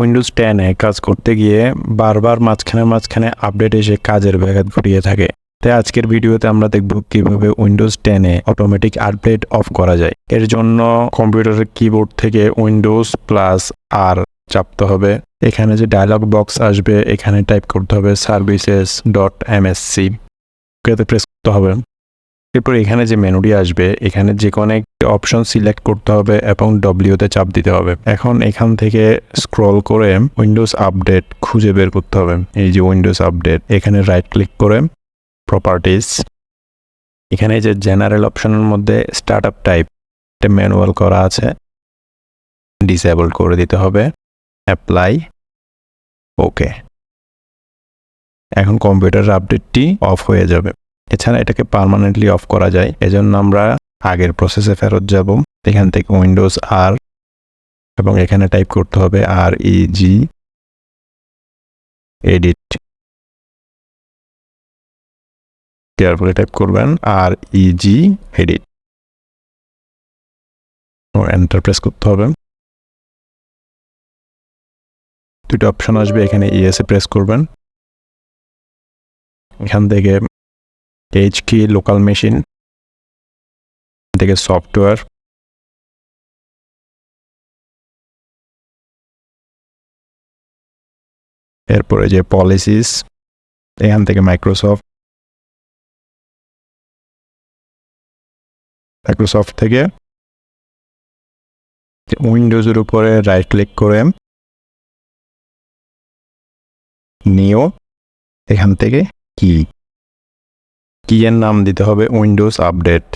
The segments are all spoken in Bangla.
উইন্ডোজ টেনে কাজ করতে গিয়ে বারবার মাঝখানে মাঝখানে আপডেট এসে কাজের ব্যাঘাত ঘটিয়ে থাকে। তাই আজকের ভিডিওতে আমরা দেখব কীভাবে উইন্ডোজ টেনে অটোমেটিক আপডেট অফ করা যায়। এর জন্য কম্পিউটারের কিবোর্ড থেকে উইন্ডোজ প্লাস আর চাপতে হবে। এখানে যে ডায়লগ বক্স আসবে, এখানে টাইপ করতে হবে সার্ভিসেস ডট এমএসসি প্রেস করতে হবে। এরপর এখানে যে মেনুটি আসবে, এখানে যে কোনো একটি অপশন সিলেক্ট করতে হবে এবং ডব্লিউতে চাপ দিতে হবে। এখন এখান থেকে স্ক্রল করে উইন্ডোজ আপডেট খুঁজে বের করতে হবে। এই যে উইন্ডোজ আপডেট এখানে রাইট ক্লিক করে প্রপার্টিস এখানে যে জেনারেল অপশনের মধ্যে স্টার্ট আপ টাইপ এটা ম্যানুয়াল করা আছে ডিসেবল করে দিতে হবে অ্যাপ্লাই ওকে এখন কম্পিউটার আপডেটটি অফ হয়ে যাবে। এছাড়া এটাকে পার্মানেন্টলি অফ করা যায়। এজন্য আমরা আগের প্রসেসে ফেরত যাব। এখান থেকে উইন্ডোজ আর এবং এখানে টাইপ করতে হবে R E G edit carefully type করবেন R E G edit enter করতে হবে। দুটো অপশন আসবে। এখানে ইএসএ প্রেস করবেন। এখান থেকে এইচ কি লোকাল মেশিন থেকে সফটওয়্যার এরপরে যে পলিসিস এখান থেকে মাইক্রোসফট মাইক্রোসফট থেকে উইন্ডোজের উপরে রাইট ক্লিক করে নিও, এখান থেকে কি কি এর নাম দিতে হবে? Windows update.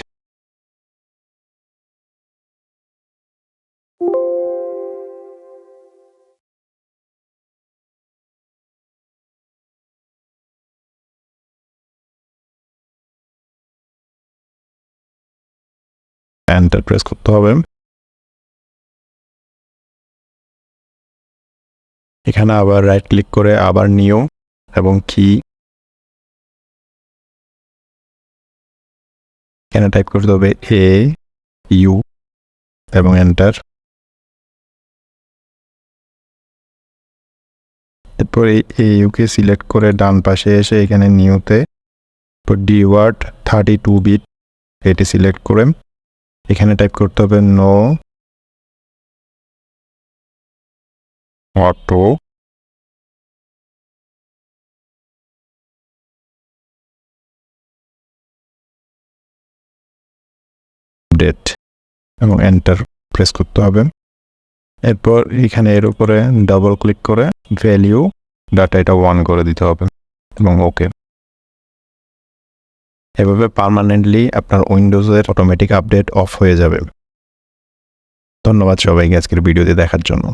এন্টার প্রেস করতে হবে। এখানে আবার রাইট ক্লিক করে আবার নিও এবং কি এখানে টাইপ করতে হবে এ ইউ এবং এন্টার এরপর এই ইউকে সিলেক্ট করে ডান পাশে এসে এখানে নিউতে D word thirty two bit এটি সিলেক্ট করে এখানে টাইপ করতে হবে নো অটো আপডেট এবং এন্টার প্রেস করতে হবে। এরপর এখানে এর উপরে ডাবল ক্লিক করে ভ্যালিউ ডাটা এটা ওয়ান করে দিতে হবে এবং ওকে এভাবে পারমানেন্টলি আপনার উইন্ডোজের অটোমেটিক আপডেট অফ হয়ে যাবে। ধন্যবাদ সবাইকে আজকের ভিডিওতে দেখার জন্য।